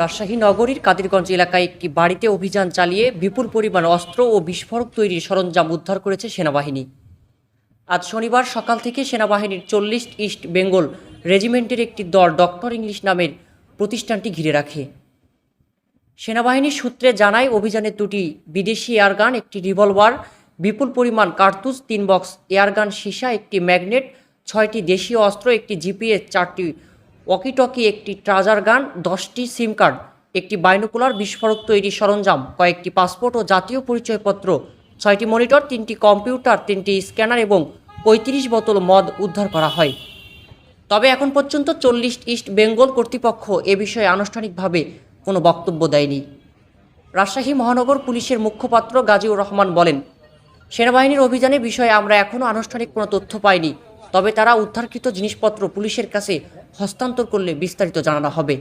রাজশাহী নগরীর কাদিরগঞ্জ এলাকায় একটি বাড়িতে অভিযান চালিয়ে বিপুল পরিমাণ অস্ত্র ও বিস্ফোরক তৈরির সরঞ্জাম উদ্ধার করেছে সেনাবাহিনী। আজ শনিবার সকাল থেকে সেনাবাহিনীর চল্লিশ ইস্ট বেঙ্গল রেজিমেন্টের একটি দল ডক্টর ইংলিশ নামের প্রতিষ্ঠানটি ঘিরে রাখে। সেনাবাহিনীর সূত্রে জানায়, অভিযানে দুটি বিদেশি এয়ারগান, একটি রিভলভার, বিপুল পরিমাণ কার্তুজ, তিন বক্স এয়ারগান, সীসা, একটি ম্যাগনেট, ছয়টি দেশীয় অস্ত্র, একটি জিপিএস, চারটি ওয়াকিটকি একটি ট্রাজার গান, দশটি সিম কার্ড, একটি বাইনোকুলার বিস্ফোরক তৈরি সরঞ্জাম, কয়েকটি পাসপোর্ট ও জাতীয় পরিচয়পত্র, ছয়টি মনিটর, তিনটি কম্পিউটার, তিনটি স্ক্যানার এবং পঁয়ত্রিশ বোতল মদ উদ্ধার করা হয়। তবে এখন পর্যন্ত চল্লিশ ইস্ট বেঙ্গল কর্তৃপক্ষ এ বিষয়ে আনুষ্ঠানিকভাবে কোনো বক্তব্য দেয়নি। রাজশাহী মহানগর পুলিশের মুখপাত্র গাজীউর রহমান বলেন, সেনাবাহিনীর অভিযানে বিষয়ে আমরা এখনও আনুষ্ঠানিক কোনো তথ্য পাইনি, তবে তারা উদ্ধারকৃত জিনিসপত্র পুলিশের কাছে হস্তান্তর করলে বিস্তারিত জানানো হবে।